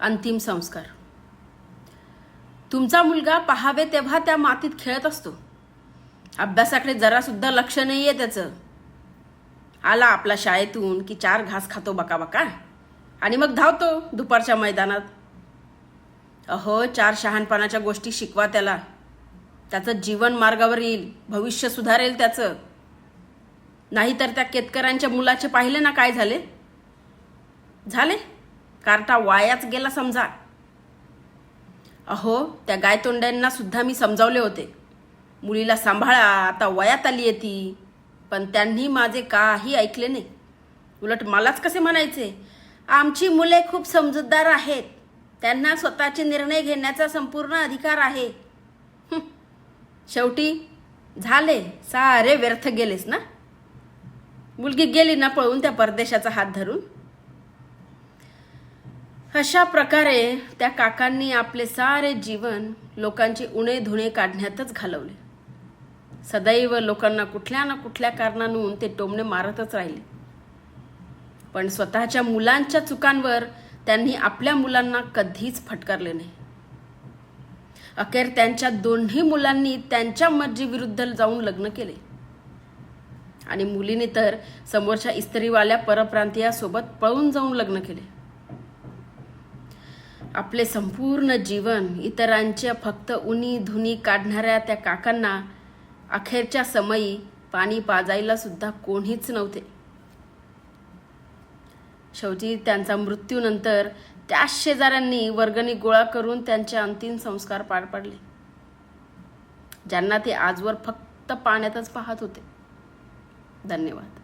अंतिम संस्कार. तुमचा मुलगा पहावे तेव्हा त्या मातीत खेळत असतो. अभ्यासाकडे जरासुद्धा लक्ष नाही आहे त्याचं. आला आपला शाळेतून की चार घास खातो बका बका आणि मग धावतो दुपारच्या मैदानात. अहो चार शहाणपणाच्या गोष्टी शिकवा त्याला. त्याचं जीवन मार्गावर येईल भविष्य सुधारेल त्याचं. नाहीतर त्या केतकरांच्या मुलाचे पाहिले ना काय झाले? झाले? कार्टा वायाच गेला समजा. अहो त्या गायतोंड्यांना सुद्धा मी समजावले होते. मुलीला सांभाळा आता वयात आली आहे ती. पण त्यांनी माझे काही ऐकले नाही. उलट मलाच कसे म्हणायचे? आमची मुले खूप समजूतदार आहेत. त्यांना स्वतःचे निर्णय घेण्याचा संपूर्ण अधिकार आहे. शेवटी झाले. सारे व्यर्थ गेलेस ना? मुलगी गेली ना पळून त्या परदेशाचा हात धरून? अशा प्रकारे त्या काकांनी आपले सारे जीवन लोकांची उणे धुणे काढण्यातच घालवले. सदैव लोकांना कुठल्या ना कुठल्या कारणानून ते टोमणे मारतच राहिले. पण स्वतःच्या मुलांच्या चुकांवर त्यांनी आपल्या मुलांना कधीच फटकारले नाही. अखेर त्यांच्या दोन्ही मुलांनी त्यांच्या मर्जीविरुद्ध जाऊन लग्न केले. आणि मुलीने तर समोरच्या इस्त्रीवाल्या परप्रांतीयासोबत पळून जाऊन लग्न केले. आपले संपूर्ण जीवन इतरांच्या फक्त उनी धुनी काढणाऱ्या त्या काकांना अखेरच्या समयी पाणी पाजायला सुद्धा कोणीच नव्हते. शेवटी त्यांचा मृत्यूनंतर त्याच शेजाऱ्यांनी वर्गणी गोळा करून त्यांचे अंतिम संस्कार पार पाडले. ज्यांना ते आजवर फक्त पाण्यातच पाहत होते. धन्यवाद.